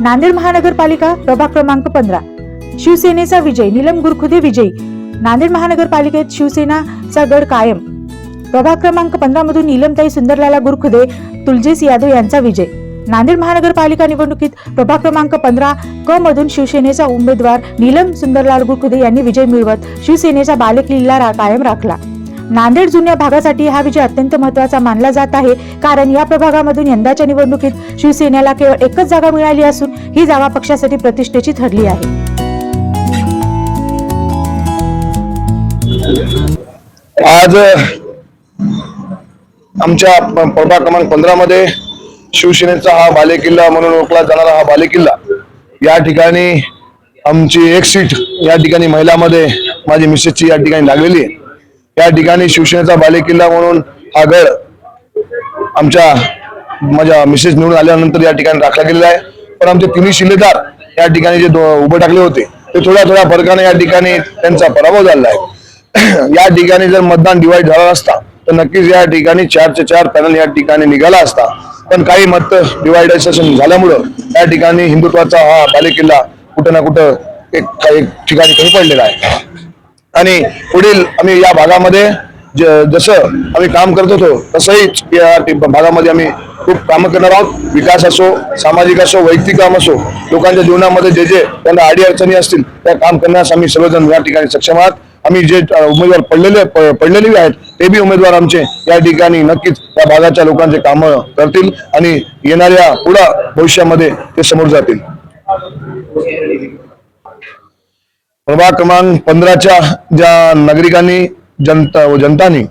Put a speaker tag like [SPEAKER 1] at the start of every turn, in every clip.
[SPEAKER 1] नांदेड महानगरपालिका प्रभाग क्रमांक पंधरा. शिवसेनेचा विजय नीलम गुरखुदे विजयी. नांदेड महानगरपालिकेत शिवसेनाचा गड कायम. प्रभाग क्रमांक पंधरा मधून नीलमताई सुंदरलाला गुरखुदे तुलजेस यादव यांचा विजय. नांदेड महानगरपालिका निवडणुकीत प्रभाग क्रमांक पंधरा क मधून शिवसेनेचा उमेदवार नीलम सुंदरलाल गुरखुदे यांनी विजय मिळवत शिवसेनेचा बालेकिल्ला रा- कायम राखला. नांदेड जुन्या भागासाठी हा विजय अत्यंत महत्त्वाचा मानला जात आहे. कारण या प्रभागामधून यंदाच्या निवडणुकीत शिवसेनेला केवळ एकच जागा मिळाली असून ही जागा पक्षासाठी प्रतिष्ठेची ठरली आहे.
[SPEAKER 2] आज आमच्या प्रभाग क्रमांक पंधरा मध्ये शिवसेनेचा हा बालेकिल्ला म्हणून ओळखला जाणारा हा बालेकिल्ला या ठिकाणी आमची एक सीट या ठिकाणी महिलामध्ये माझी मिसेसची या ठिकाणी लागलेली आहे. या ठिकाणी शिवसेनेचा बालेकिल्ला म्हणून हा गड आमच्या माझ्या मिसेस निवडून आल्यानंतर या ठिकाणी राखला गेलेला आहे. पण आमचे तिन्ही शिलेदार या ठिकाणी जे उभे टाकले होते ते थोड्या थोड्या फरकाने या ठिकाणी त्यांचा पराभव झालेला आहे. या ठिकाणी जर मतदान डिवाईड झाला असता तर नक्कीच या ठिकाणी चारचे चार पॅनल या ठिकाणी निघाला असता. पण काही मत डिवायडेशन झाल्यामुळं या ठिकाणी हिंदुत्वाचा हा बालेकिल्ला कुठं ना कुठं एक एक ठिकाणी कमी पडलेला आहे. आणि पुढील आम्ही या भागामध्ये जसं आम्ही काम करत होतो तसंही या भागामध्ये आम्ही खूप कामं करणार आहोत. विकास असो सामाजिक असो वैयक्तिक काम असो लोकांच्या जीवनामध्ये जे जे त्यांना अडीअडचणी असतील त्या काम करण्यास आम्ही सर्वजण या ठिकाणी सक्षम आहात. आम्ही जे उमेदवार पडलेले पडलेले आहेत ते बी उमेदवार आमचे या ठिकाणी नक्कीच या भागाच्या लोकांचे कामं करतील आणि येणाऱ्या पुढं भविष्यामध्ये ते समोर जातील. प्रभाग क्रमांक पंधराच्या ज्या नागरिकांनी जनता व जनतानी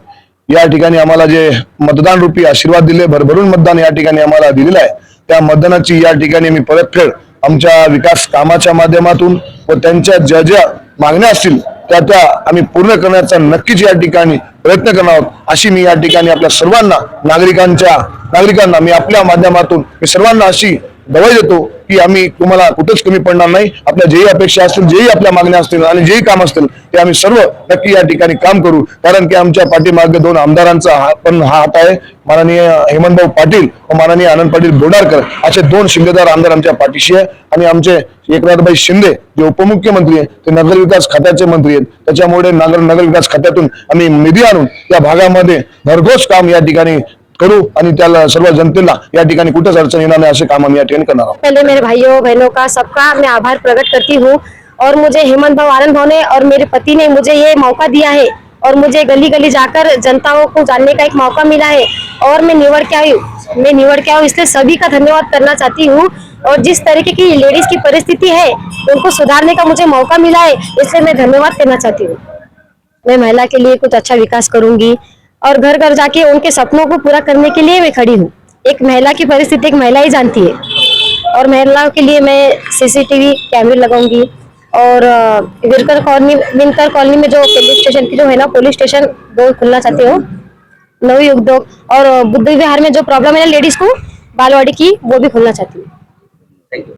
[SPEAKER 2] या ठिकाणी आम्हाला जे मतदान रूपी आशीर्वाद दिले भरभरून मतदान या ठिकाणी आम्हाला दिलेलं आहे. त्या मतदानाची या ठिकाणी मी परतफेड आमच्या विकास कामाच्या माध्यमातून व त्यांच्या ज्या ज्या मागण्या असतील त्या त्या आम्ही पूर्ण करण्याचा नक्कीच या ठिकाणी प्रयत्न करणार आहोत. अशी मी या ठिकाणी आपल्या सर्वांना नागरिकांच्या नागरिकांना मी आपल्या माध्यमातून मी सर्वांना अशी दवाई देतो की आम्ही तुम्हाला कुठेच कमी पडणार नाही. आपल्या जेही अपेक्षा असतील जेही आपल्या मागण्या असतील आणि जेही काम असतील ते आम्ही सर्व नक्की या ठिकाणी काम करू. कारण की आमच्या पाठीमागे दोन आमदारांचा हा पण हा हात आहे. माननीय हेमंतभाऊ पाटील व माननीय आनंद पाटील बोडारकर असे दोन शिंदेदार आमदार आमच्या पाठीशी आहे. आणि आमचे एकनाथभाई शिंदे जे उपमुख्यमंत्री आहेत ते नगर विकास खात्याचे मंत्री आहेत. त्याच्यामुळे नगर नगर विकास खात्यातून आम्ही निधी आणून या भागामध्ये भरघोस काम या ठिकाणी करू आणि सर्व जनतेला या अडचण येणार नाही काम आम्ही या
[SPEAKER 3] पहले मेरे भाइयों, बहनों का सबका मैं आभार प्रकट करती हूँ और मुझे हेमंत भाव आनंद भाव ने और मेरे पति ने मुझे ये मौका दिया है और मुझे गली गली जाकर जनताओं को जानने का एक मौका मिला है और मैं निवड़ के आई मैं निवड़ के आई इसलिए सभी का धन्यवाद करना चाहती हूँ और जिस तरीके की लेडीज़ की परिस्थिति है, उनको सुधारने का मुझे मौका मिला है, इसलिए मैं धन्यवाद करना चाहती हूँ। मैं महिला के लिए कुछ अच्छा विकास करूँगी और घर घर जाके उनके सपनों को पूरा करने के लिए मैं खड़ी हूँ। एक महिला की परिस्थिति एक महिला ही जानती है। और महिलाओं के लिए मैं सीसीटीवी कैमरे लगाऊँगी और विरकर कॉलोनी विनकर कॉलोनी में जो पुलिस स्टेशन की जो है ना पुलिस स्टेशन वो खुलना चाहती हूँ, नवी उद्योग और बुद्ध विहार में जो प्रॉब्लम है लेडीज़ को, बालवाड़ी की, वो भी खुलना चाहती हूँ।